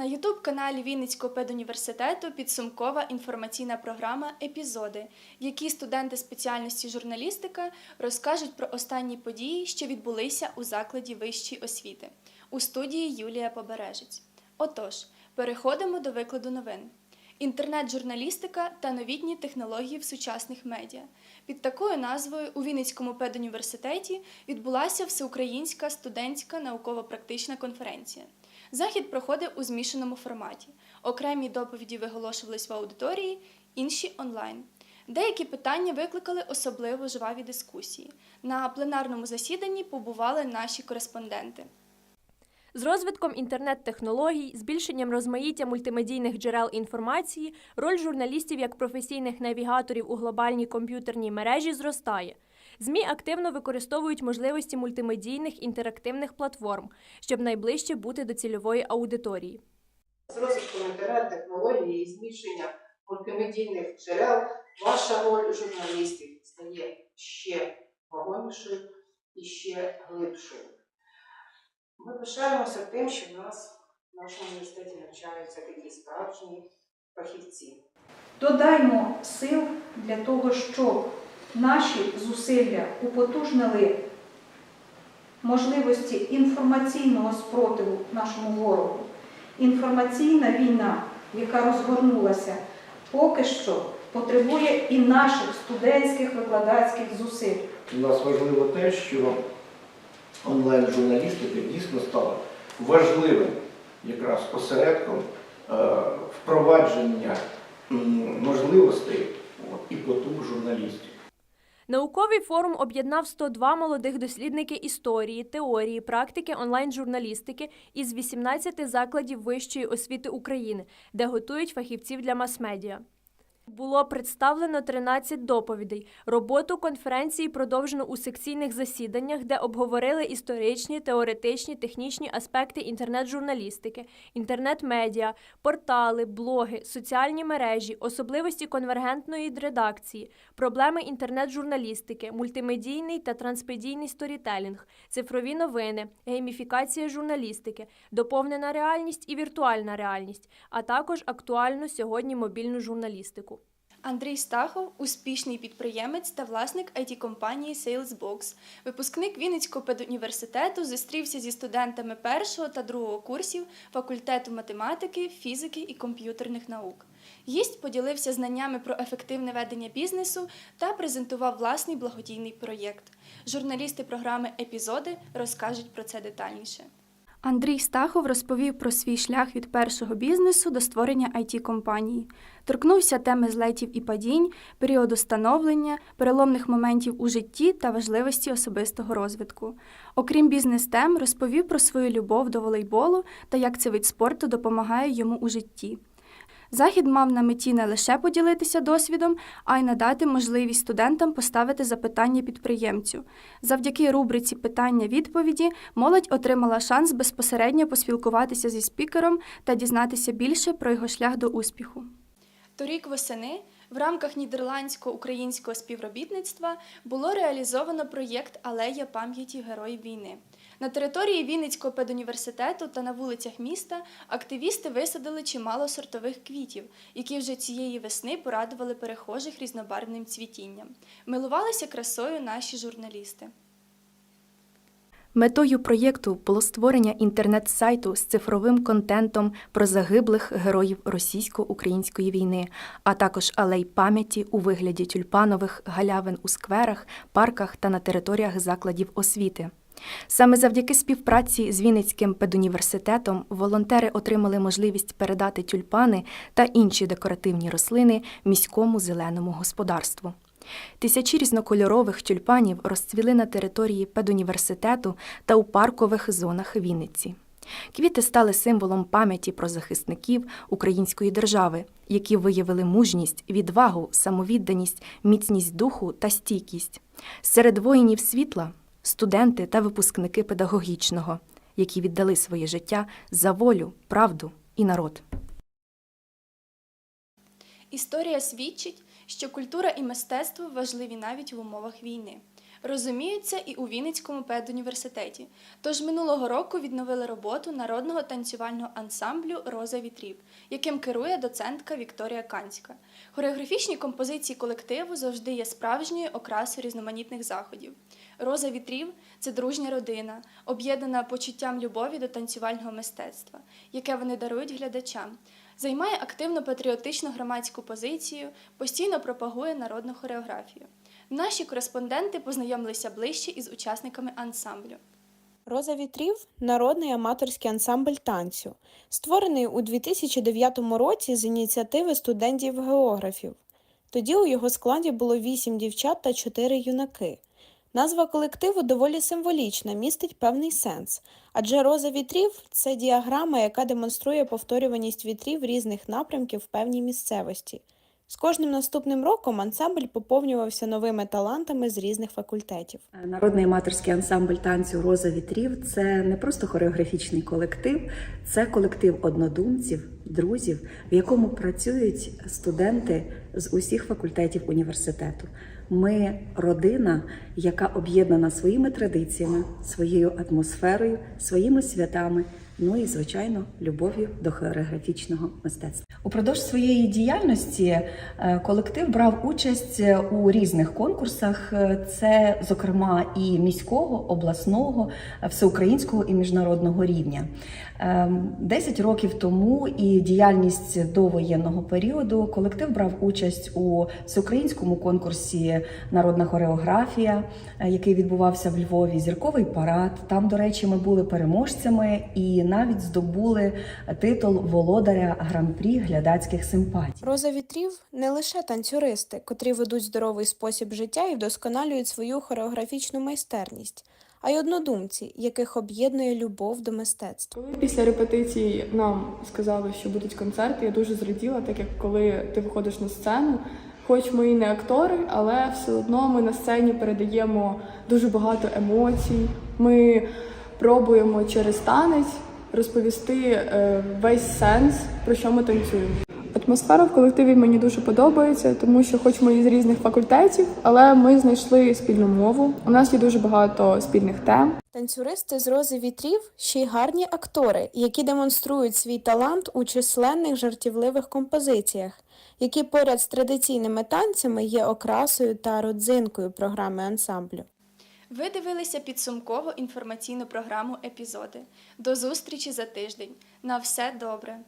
На Ютуб-каналі Вінницького педуніверситету підсумкова інформаційна програма Епізоди, в якій студенти спеціальності журналістика розкажуть про останні події, що відбулися у закладі вищої освіти. У студії Юлія Побережець. Отож, переходимо до викладу новин. Інтернет-журналістика та новітні технології в сучасних медіа. Під такою назвою у Вінницькому педуніверситеті відбулася всеукраїнська студентська науково-практична конференція. Захід проходив у змішаному форматі. Окремі доповіді виголошувались в аудиторії, інші онлайн. Деякі питання викликали особливо жваві дискусії. На пленарному засіданні побували наші кореспонденти. З розвитком інтернет-технологій, збільшенням розмаїття мультимедійних джерел інформації, роль журналістів як професійних навігаторів у глобальній комп'ютерній мережі зростає. ЗМІ активно використовують можливості мультимедійних інтерактивних платформ, щоб найближче бути до цільової аудиторії. З розвитком інтернет-технології і зміщення мультимедійних джерел ваша роль журналістів стає ще вагомішою і ще глибшою. Ми пишаємося тим, що в нас в нашому університеті навчаються такі справжні фахівці. Додаймо сил для того, щоб наші зусилля употужнили можливості інформаційного спротиву нашому ворогу. Інформаційна війна, яка розгорнулася, поки що потребує і наших студентських викладацьких зусиль. У нас важливо те, що онлайн-журналістика дійсно стала важливим якраз осередком е, впровадження можливостей і потуг журналістів. Науковий форум об'єднав 102 молодих дослідники історії, теорії, практики онлайн-журналістики із 18 закладів вищої освіти України, де готують фахівців для мас-медіа. Було представлено 13 доповідей. Роботу конференції продовжено у секційних засіданнях, де обговорили історичні, теоретичні, технічні аспекти інтернет-журналістики, інтернет-медіа, портали, блоги, соціальні мережі, особливості конвергентної редакції, проблеми інтернет-журналістики, мультимедійний та трансмедійний сторітелінг, цифрові новини, гейміфікація журналістики, доповнена реальність і віртуальна реальність, а також актуальну сьогодні мобільну журналістику. Андрій Стахов успішний підприємець та власник it компанії Salesbox. Випускник Вінницького педуніверситету зустрівся зі студентами першого та другого курсів факультету математики, фізики і комп'ютерних наук. Гість поділився знаннями про ефективне ведення бізнесу та презентував власний благодійний проєкт. Журналісти програми Епізоди розкажуть про це детальніше. Андрій Стахов розповів про свій шлях від першого бізнесу до створення it компанії Торкнувся теми злетів і падінь, періоду становлення, переломних моментів у житті та важливості особистого розвитку. Окрім бізнес-тем, розповів про свою любов до волейболу та як цей вид спорту допомагає йому у житті. Захід мав на меті не лише поділитися досвідом, а й надати можливість студентам поставити запитання підприємцю. Завдяки рубриці питання-відповіді молодь отримала шанс безпосередньо поспілкуватися зі спікером та дізнатися більше про його шлях до успіху. Торік восени в рамках нідерландсько-українського співробітництва було реалізовано проєкт Алея пам'яті героїв війни. На території Вінницького педуніверситету та на вулицях міста активісти висадили чимало сортових квітів, які вже цієї весни порадували перехожих різнобарвним цвітінням. Милувалися красою наші журналісти. Метою проєкту було створення інтернет-сайту з цифровим контентом про загиблих героїв російсько-української війни, а також алей пам'яті у вигляді тюльпанових галявин у скверах, парках та на територіях закладів освіти. Саме завдяки співпраці з Вінницьким педуніверситетом волонтери отримали можливість передати тюльпани та інші декоративні рослини міському зеленому господарству. Тисячі різнокольорових тюльпанів розцвіли на території педуніверситету та у паркових зонах Вінниці. Квіти стали символом пам'яті про захисників української держави, які виявили мужність, відвагу, самовідданість, міцність духу та стійкість. Серед воїнів світла студенти та випускники педагогічного, які віддали своє життя за волю, правду і народ. Історія свідчить, що культура і мистецтво важливі навіть в умовах війни. Розуміються і у Вінницькому педуніверситеті. Тож минулого року відновили роботу народного танцювального ансамблю Роза вітрів, яким керує доцентка Вікторія Канська. Хореографічні композиції колективу завжди є справжньою окрасою різноманітних заходів. Роза вітрів це дружня родина, об'єднана почуттям любові до танцювального мистецтва, яке вони дарують глядачам. Займає активно патріотичну громадську позицію, постійно пропагує народну хореографію. Наші кореспонденти познайомилися ближче із учасниками ансамблю. Роза вітрів народний аматорський ансамбль танцю, створений у 2009 році з ініціативи студентів-географів. Тоді у його складі було 8 дівчат та 4 юнаки. Назва колективу доволі символічна, містить певний сенс, адже роза вітрів це діаграма, яка демонструє повторюваність вітрів різних напрямків в певній місцевості. З кожним наступним роком ансамбль поповнювався новими талантами з різних факультетів. Народний аматорський ансамбль танцю Роза вітрів це не просто хореографічний колектив, це колектив однодумців, друзів, в якому працюють студенти з усіх факультетів університету. Ми родина, яка об'єднана своїми традиціями, своєю атмосферою, своїми святами, ну і звичайно любов'ю до хореографічного мистецтва. Упродовж своєї діяльності е, колектив брав участь у різних конкурсах. Е, Це, зокрема, і міського, обласного, е, всеукраїнського і міжнародного рівня. Ем, Десять років тому і діяльність до воєнного періоду колектив брав участь у всеукраїнському конкурсі Народна хореографія, е, який відбувався в Львові. Зірковий парад. Там, до речі, ми були переможцями і навіть здобули титул володаря гран-прі глядацьких симпатій. Роза вітрів не лише танцюристи, котрі ведуть здоровий спосіб життя і вдосконалюють свою хореографічну майстерність, а й однодумці, яких об'єднує любов до мистецтва. Коли після репетиції нам сказали, що будуть концерти, я дуже зраділа, так як коли ти виходиш на сцену, хоч ми і не актори, але все одно ми на сцені передаємо дуже багато емоцій. Ми пробуємо через танець розповісти е, весь сенс, про що ми танцюємо. Атмосфера в колективі мені дуже подобається, тому що, хоч ми із різних факультетів, але ми знайшли спільну мову. У нас є дуже багато спільних тем. Танцюристи з рози вітрів ще й гарні актори, які демонструють свій талант у численних жартівливих композиціях, які поряд з традиційними танцями є окрасою та родзинкою програми ансамблю. Ви дивилися підсумкову інформаційну програму епізоди. До зустрічі за тиждень. На все добре!